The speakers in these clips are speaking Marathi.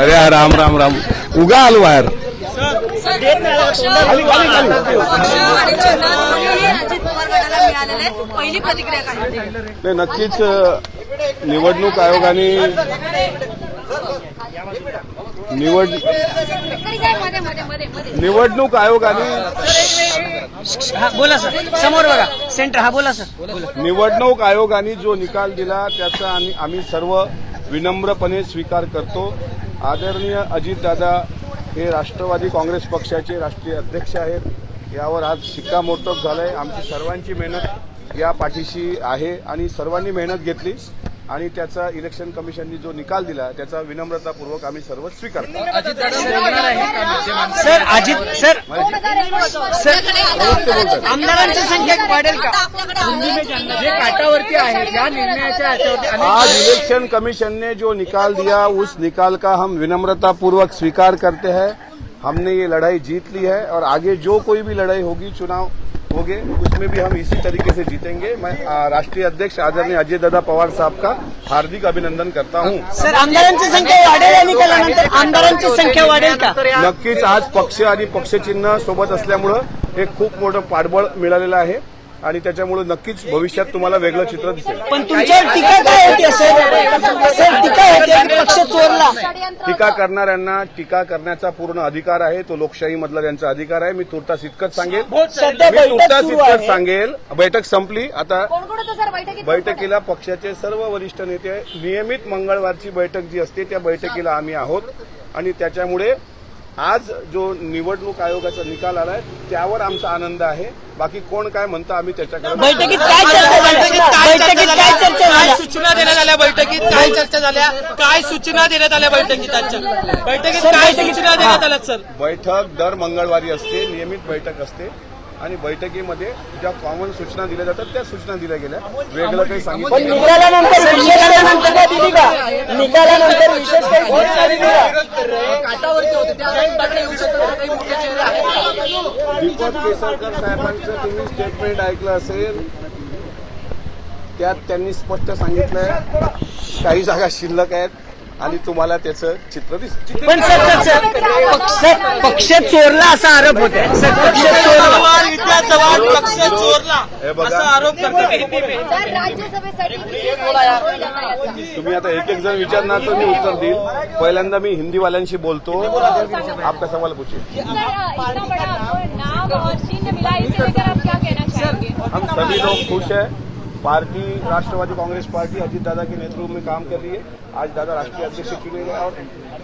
अरे राम राम राम. उगा आलो बाहेर. अजित पवार गटाला मिळालेले आहे. पहिली प्रतिक्रिया काय नाही नक्कीच निवडणूक आयोगाने निवड निवडणूक आयोगाने हा बोला सर. समोर बघा. सेंटर हा बोला सर. निवडणूक आयोगाने जो निकाल दिला त्याचा आम्ही आम्ही सर्व विनम्रपणे स्वीकार करतो. आदरणीय अजितदादा हे राष्ट्रवादी काँग्रेस पक्षाचे राष्ट्रीय अध्यक्ष आहेत. यावर आज शिक्कामोर्तब झालंय. आमची सर्वांची मेहनत या पाठीशी आहे आणि सर्वांनी मेहनत घेतली. आणि त्याचा इलेक्शन कमिशननी जो निकाल दिला त्याचा विनम्रतापूर्वक आम्ही सर्व स्वीकारतो. Sir Ajit sir. आमदारांची संख्या वाढेल का? जे काटावरती आहे या निर्णयाच्या आज इलेक्शन कमीशन ने जो निकाल दिया उस निकाल का हम विनम्रता पूर्वक स्वीकार करते हैं। हमने ये लड़ाई जीत ली है और आगे जो कोई भी लड़ाई होगी चुनाव होगे उसमें भी हम इसी तरीके से जीतेंगे। मैं राष्ट्रीय अध्यक्ष आदरणीय अजय दादा पवार साहब का हार्दिक अभिनंदन करता हूं। सर आमदारांची संख्या वाढेल या निकालानंतर आमदारांची संख्या वाढेल का? नक्कीच आज पक्ष आणि पक्षचिन्ह सोबत असल्यामुळं एक खूप मोठं पाठबळ मिळालेलं आहे. आणि त्याच्यामुळे नक्कीच भविष्यात तुम्हाला वेगळं चित्र दिसेल. पण तुमच्यावर टीका काय होती सर टीका होती की पक्ष चोरला. टीका करणाऱ्यांना टीका करण्याचा पूर्ण अधिकार आहे. तो लोकशाहीमधला त्यांचा अधिकार आहे. मी तुर्तास इतकंच सांगेल. मी तुर्तास इतकंच सांगेल. बैठक संपली. आता कोण कोण होतं सर? बैठकीत बैठकीला पक्षाचे सर्व वरिष्ठ नेते. नियमित मंगळवारची बैठक जी असते त्या बैठकीला आम्ही आहोत. आणि त्याच्यामुळे आज जो निवडणूक आयोगाचा निकाल आलाय त्यावर आमचा आनंद आहे. बाकी कोण काय म्हणतं आम्ही त्याच्याकडे बैठकीत काय चर्चा झाली? बैठकीत काय चर्चा सूचना देण्यात आल्या बैठकीत? काय चर्चा झाल्या? काय सूचना देण्यात आल्या बैठकीत आजच्या बैठकीत काय सूचना देण्यात आल्या सर? बैठक दर मंगळवारी असते नियमित बैठक असते. आणि बैठकीमध्ये ज्या कॉमन सूचना दिल्या जातात त्या सूचना दिल्या गेल्या. वेगळं काही पण सांगितलं. निकालानंतर निकालानंतर काय दिली का काटावरती होते. त्या राईट येऊ विशेष काही मोठे चेहरे आहेत. दीपक केसरकर साहेबांचं तुम्ही स्टेटमेंट ऐकलं असेल. त्यात त्यांनी स्पष्ट सांगितलंय. काही जागा शिल्लक आहेत. आणि तुम्हाला त्याचं चित्र दिसतं पण सर सर सर पक्ष पक्ष चोरला असा आरोप होता सर पक्ष चोरला चव्हाण विद्या चव्हाण पक्ष चोरला हे बघा. असा आरोप करतात सर राज्यसभेसाठी किती जागा होईल आता याचा? तुम्ही आता एक एक जण विचारणार तर मी उत्तर देईल पहिल्यांदा मी हिंदीवाल्यांशी बोलतो आपका सवाल पूछिए इतना इतना बड़ा आपको नाम और चिन्ह मिला है, इसे लेकर आप क्या कहना चाहेंगे हम सभी लोग खुश हैं party Rashtravadi Congress party Ajit Dada के नेतृत्व में काम कर रही है। आज दादा राष्ट्रीय अध्यक्ष चुने गए और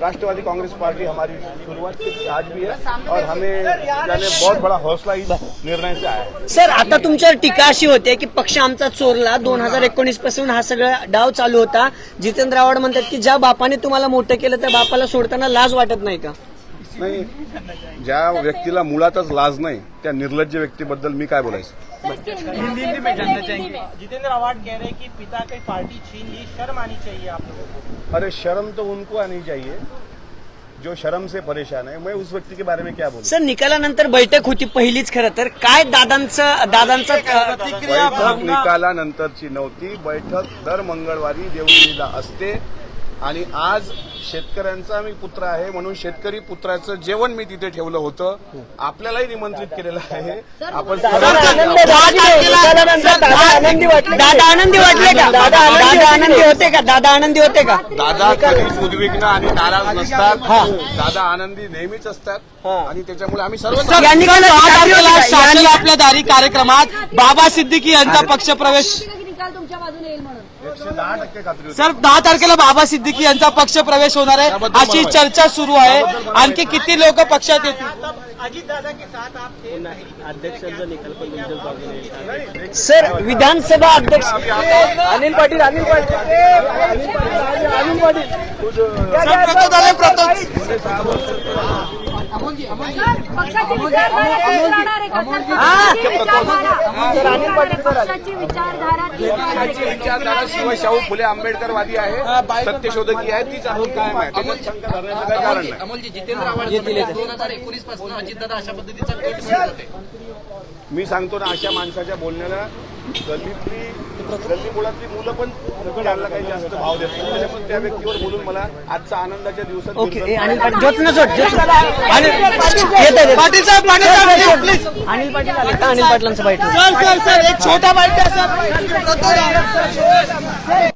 राष्ट्रवादी कांग्रेस पार्टी हमारी शुरुआत आज भी है और हमें यानी बहुत बड़ा हौसला इस निर्णय से आया सर आता तुमच्यावर टीका अशी होते की पक्ष आमचा चोरला दोन हजार एकोणीसपासून हा सगळा डाव चालू होता. जितेंद्र आव्हाड म्हणतात की ज्या बापाने तुम्हाला मोठं केलं त्या बापाला सोडताना लाज वाटत नाही का? नाही. ज्या व्यक्तीला मुळातच लाज नाही त्या निर्लज्ज व्यक्तीबद्दल मी काय बोलायचं? जितेंद्र आवाड कह रहे हैं कि पिता की पार्टी छीन ली शर्म आनी चाहिए आप लोगों को। अरे शर्म तो उनको आनी चाहिए जो शर्म से परेशान है। मैं उस व्यक्ति के बारे में क्या बोलूं? सर निकालानंतर बैठक होती पहिलीच खरं तर. काय दादांचं दादांचा बैठक निकालानंतरची नव्हती. बैठक दर मंगळवारी देवगिरीला असते. आणि आज शेतकऱ्यांचा मी पुत्र आहे म्हणून शेतकरी पुत्राचं जेवण मी तिथे ठेवलं होतं आपल्यालाही निमंत्रित केलेलं आहे आपण दादा आनंदी वाटले दादा आनंदी वाटले का दादा दादा आनंदी होते का दादा आनंदी होते का दादा कधीच उद्विग्न आणि नाराज नसतात दादा आनंदी नेहमीच असतात आणि त्याच्यामुळे आम्ही सर्व आपल्या दारी कार्यक्रमात बाबा सिद्दीकी यांचा पक्षप्रवेश तुमच्या बाजूने येईल सर दहा तारखेला बाबा सिद्दीकी यांचा पक्ष प्रवेश होणार आहे. अशी चर्चा सुरू आहे. आणखी किती लोक पक्षात येतील? सर विधानसभा अध्यक्ष अनिल पाटील अनिल पाटील. अनिल पाटील आले, प्रतोद. पक्षाची विचारधारा तीच राहणार आहे का? सर? पक्षाची विचारधारा पक्षाची विचारधारा तीच राहणार आहे. त्यांची का? विचारधारा शिवशाहू फुले आंबेडकरवादी आहे सत्यशोधकी आहे तीच अजून कायम आहे त्याच्यात शंका धरण्याचं काही कारण नाही. अमोलजी जितेंद्र आव्हाड दोन हजार एकोणीसपासून अजितदादा अशा पद्धतीचा कट करत होते. मी सांगतो ना अशा माणसाच्या बोलण्याला गल्लीतली गल्ली मुलातली मुलं पण त्याला काही जास्त भाव देत नाही. त्याच्यामुळे त्या व्यक्तीवर बोलून मला आजचा आनंदाच्या दिवसात ओके अनिल पाटील. ज्योत न सोड ज्योत सोड. अनिल पाटील साहेब पाटील साहेब प्लीज. अनिल पाटील आले. का अनिल पाटलांचं बाईट. सर सर सर एक छोटा बाईट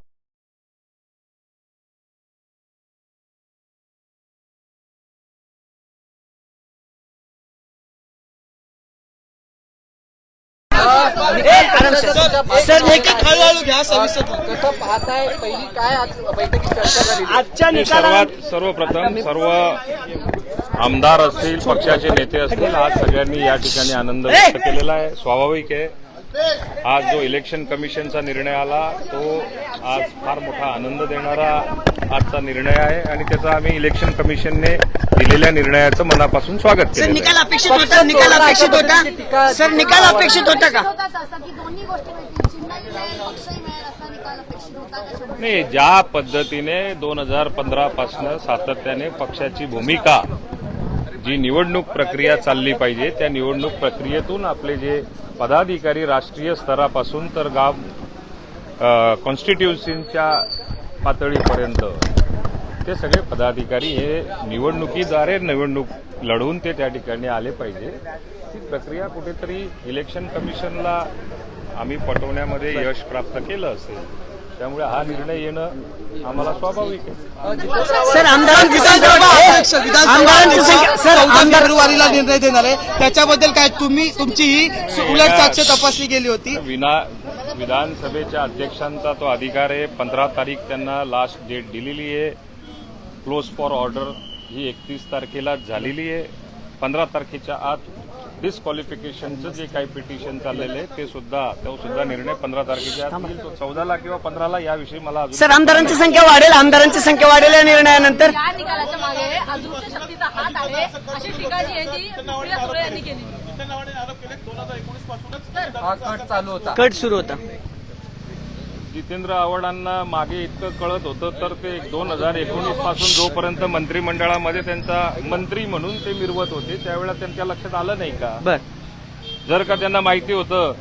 सर हळूहळू घ्या सविस्तर कसं पाहताय पहिली काय आज बैठकीत चर्चा झाली आजच्या मी निकाला सर्वात सर्वप्रथम सर्व आमदार असतील पक्षाचे नेते असतील आज सगळ्यांनी या ठिकाणी आनंद व्यक्त केलेला आहे. स्वाभाविक आहे. आज जो इलेक्शन कमिशनचा निर्णय आला तो आज फार मोठा आनंद देणारा आजचा निर्णय आहे आणि त्याचा आम्ही इलेक्शन कमिशनने दिलेल्या निर्णयाचं मनापासून स्वागत सर केलं निकाल अपेक्षित होता? निकाल अपेक्षित होता? सर निकाल अपेक्षित होता का? नाही ज्या पद्धतीने दोन हजार पंधरापासून सातत्याने पक्षाची भूमिका जी निवडणूक प्रक्रिया चालली पाहिजे त्या निवडणूक प्रक्रियेतून आपले जे पदाधिकारी राष्ट्रीय स्तरापासून तर गाव कॉन्स्टिट्युन्सीच्या पातळीपर्यंत ते सगळे पदाधिकारी हे निवडणुकीद्वारे निवडणूक लढवून ते त्या ठिकाणी आले पाहिजे. ती प्रक्रिया कुठेतरी इलेक्शन कमिशनला आम्ही पटवण्यामध्ये यश प्राप्त केलं असेल. त्यामुळे हा निर्णय येणं आम्हाला स्वाभाविक आहे. सर आमदार निर्णय देणार आहे. त्याच्याबद्दल काय तुम्ही तुमची ही उलट साक्ष तपासणी केली होती. विना विधानसभेच्या अध्यक्षांचा तो अधिकार आहे. पंधरा तारीख त्यांना लास्ट डेट दिलेली आहे. क्लोज फॉर ऑर्डर ही एकतीस तारखेला झालेली आहे. पंधरा तारखेच्या आत डिस्क्वालिफिकेशनचं जे काही पिटिशन चाललेलं आहे ते सुद्धा तो सुद्धा निर्णय पंधरा तारखेच्या आत होईल तो चौदाला किंवा पंधराला याविषयी मला अजून सर आमदारांची संख्या वाढेल. आमदारांची संख्या वाढेल या निर्णयानंतर. या निकालाच्या मागे शक्तीचा हात आहे. अशी जी हा कट चालू होता. कट सुरू होता. जितेंद्र आव्हाडांना मागे इतकं कळत होतं तर ते दोन हजार एकोणीसपासून जोपर्यंत मंत्रिमंडळामध्ये त्यांचा मंत्री म्हणून ते मिरवत होते त्यावेळेला त्यांच्या लक्षात आलं नाही का? बर. जर का त्यांना माहिती होतं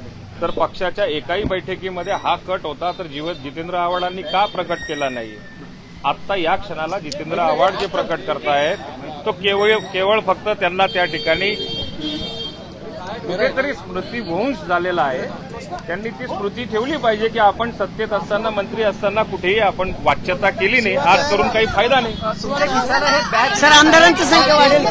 तर पक्षाच्या एकाही बैठकीमध्ये हा कट होता तर जीव जितेंद्र आव्हाडांनी का प्रकट केला नाही? आत्ता या क्षणाला जितेंद्र आव्हाड जे प्रकट करतायत तो केवळ केवळ फक्त त्यांना त्या ठिकाणी कुठेतरी स्मृतीभ्रंश झालेला आहे. त्यांनी ती स्मृती ठेवली पाहिजे की आपण सत्तेत असताना मंत्री असताना कुठेही आपण वाच्यता केली नाही. आज करून काही फायदा नाही. सर आमदारांची संख्या वाढेल.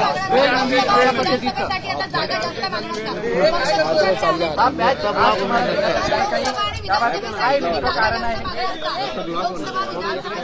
आहे.